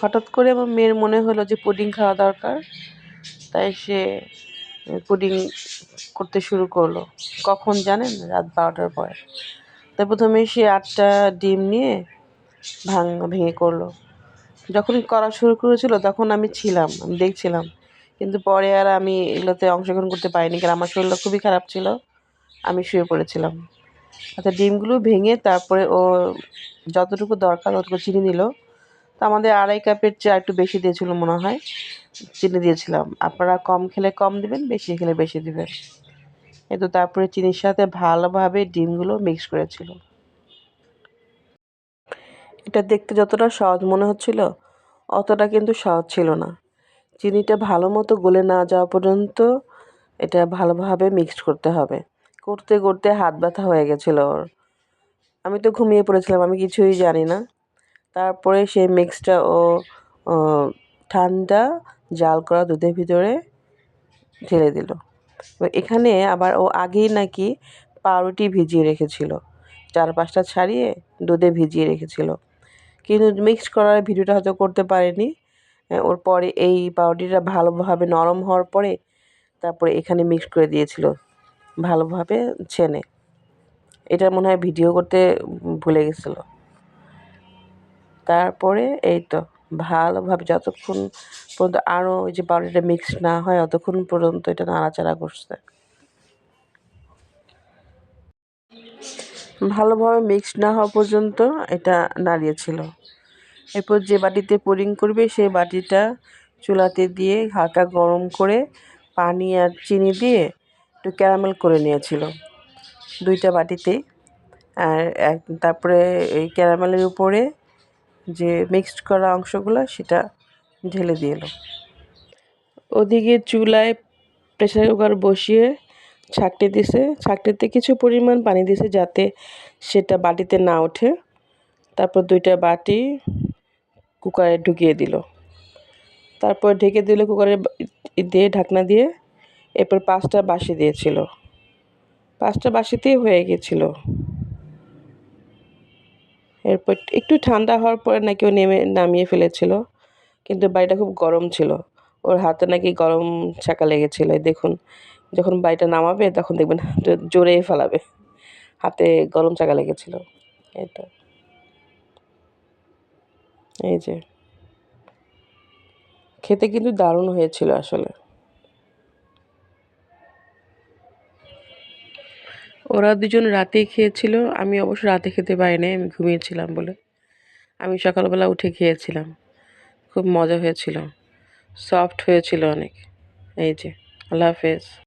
হঠাৎ করে আমার মেয়ের মনে হলো যে পুডিং খাওয়া দরকার, তাই সে পুডিং করতে শুরু করল। কখন জানেন? রাত বারোটার পরে। তাই প্রথমে সে আটটা ডিম নিয়ে ভাঙ, ভেঙে করল। যখন করা শুরু করেছিল, তখন আমি ছিলাম, আমি দেখছিলাম। কিন্তু পরে আর আমি এগুলোতে অংশগ্রহণ করতে পারিনি, কারণ আমার শরীরটা খুবই খারাপ ছিল। আমি শুয়ে পড়েছিলাম। আচ্ছা ডিমগুলো ভেঙে তারপরে ও যতটুকু দরকার, ততটুকু চিনি নিল। তো আমাদের আড়াই কাপের চা একটু বেশি দিয়েছিল মনে হয়। চিনি দিয়েছিলাম। আপনারা কম খেলে কম দিবেন, বেশি খেলে বেশি দিবেন। এই তো তারপরে চিনির সাথে ভালোভাবে ডিমগুলো মিক্স করেছিল। এটা দেখতে যতটা সহজ মনে হচ্ছিল, অতটা কিন্তু সহজ ছিল না। চিনিটা ভালো মতো গলে না যাওয়া পর্যন্ত এটা ভালোভাবে মিক্সড করতে হবে। করতে করতে হাত ব্যথা হয়ে গেছিল ওর। আমি তো ঘুমিয়ে পড়েছিলাম, আমি কিছুই জানি না। তারপরে সেই মিক্সটা ও ঠান্ডা জাল করা দুধের ভিতরে ঢেলে দিল। এখানে আবার ও আগেই নাকি পাউরুটি ভিজিয়ে রেখেছিল। চার পাঁচটা ছাড়িয়ে দুধে ভিজিয়ে রেখেছিল। কিন্তু মিক্সড করার ভিডিওটা হয়তো করতে পারেনি। ওর পরে এই পাউরুটিটা ভালোভাবে নরম হওয়ার পরে তারপরে এখানে মিক্স করে দিয়েছিল। ভালোভাবে ছেনে। এটা মনে হয় ভিডিও করতে ভুলে গেছিল। তারপরে এই তো ভালোভাবে যতক্ষণ পর্যন্ত আরও ওই যে পাউডারটা মিক্স না হয়, অতক্ষণ পর্যন্ত এটা নাড়াচাড়া করছে। ভালোভাবে মিক্স না হওয়া পর্যন্ত এটা নাড়িয়েছিল এরপর যে বাটিতে পুডিং করবে, সেই বাটিটা চুলাতে দিয়ে হালকা গরম করে পানি আর চিনি দিয়ে একটু ক্যারামেল করে নিয়েছিল দুইটা বাটিতে আর এক, তারপরে এই ক্যারামেলের উপরে যে মিক্সড করা অংশগুলো সেটা ঢেলে দিয়ে এলো। ওদিকে চুলায় প্রেশার কুকার বসিয়ে ছাঁকনি দিছে। ছাঁকনিতে কিছু পরিমাণ পানি দিছে যাতে সেটা বাটিতে না ওঠে। তারপর দুইটা বাটি কুকারে ঢুকিয়ে দিল। তারপর ঢেকে দিল কুকারে দিয়ে ঢাকনা দিয়ে। এরপর পাঁচটা বাসি দিয়েছিল। পাঁচটা বাসিতেই হয়ে গেছিল। এরপর একটু ঠান্ডা হওয়ার পরে নাকি ও নেমে নামিয়ে ফেলেছিল। কিন্তু বাড়িটা খুব গরম ছিল। ওর হাতে নাকি গরম ছাকা লেগেছিলো। দেখুন, যখন বাড়িটা নামাবে তখন দেখবেন জোরে ফেলাবে। হাতে গরম চাকা লেগেছিল। এটা এই যে। খেতে কিন্তু দারুণ হয়েছিল আসলে। ওরা দুজন রাতেই খেয়েছিল। আমি অবশ্য রাতে খেতে পারিনি, আমি ঘুমিয়েছিলাম বলে। আমি সকালবেলা উঠে খেয়েছিলাম। খুব মজা হয়েছিল। সফট হয়েছিল অনেক। এই যে, আল্লাহ হাফেজ।